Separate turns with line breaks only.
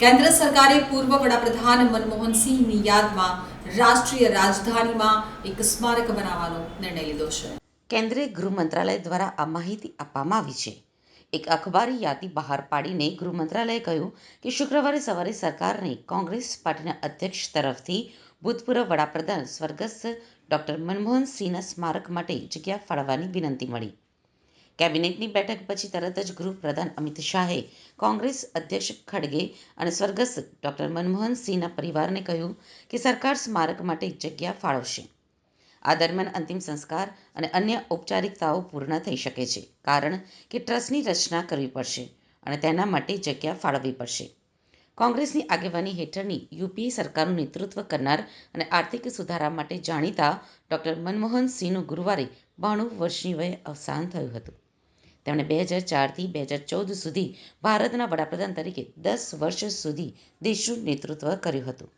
કેન્દ્ર સરકારે પૂર્વ વડાપ્રધાન મનમોહનસિંહની યાદમાં રાષ્ટ્રીય રાજધાનીમાં એક સ્મારક બનાવવાનો નિર્ણય લીધો છે.
કેન્દ્રીય ગૃહ મંત્રાલય દ્વારા આ માહિતી આપવામાં આવી છે. એક અખબારી યાદી બહાર પાડીને ગૃહ મંત્રાલયે કહ્યું કે શુક્રવારે સવારે સરકારને કોંગ્રેસ પાર્ટીના અધ્યક્ષ તરફથી ભૂતપૂર્વ વડાપ્રધાન સ્વર્ગસ્થ ડોક્ટર મનમોહન સિંહના સ્મારક માટે જગ્યા ફાળવવાની વિનંતી મળી. કેબિનેટની બેઠક પછી તરત જ ગૃહ પ્રધાન અમિત શાહે કોંગ્રેસ અધ્યક્ષ ખડગે અને સ્વર્ગસ્થ ડોક્ટર મનમોહનસિંહના પરિવારને કહ્યું કે સરકાર સ્મારક માટે જગ્યા ફાળવશે. આ દરમિયાન અંતિમ સંસ્કાર અને અન્ય ઔપચારિકતાઓ પૂર્ણ થઈ શકે છે, કારણ કે ટ્રસ્ટની રચના કરવી પડશે અને તેના માટે જગ્યા ફાળવવી પડશે. કોંગ્રેસની આગેવાની હેઠળની યુપીએ સરકારનું નેતૃત્વ કરનાર અને આર્થિક સુધારા માટે જાણીતા ડોક્ટર મનમોહનસિંહનું ગુરુવારે બાણું વર્ષની વયે અવસાન થયું હતું. તેમણે બે હજાર ચારથી બે હજાર ચૌદ સુધી ભારતના વડાપ્રધાન તરીકે દસ વર્ષ સુધી દેશનું નેતૃત્વ કર્યું હતું.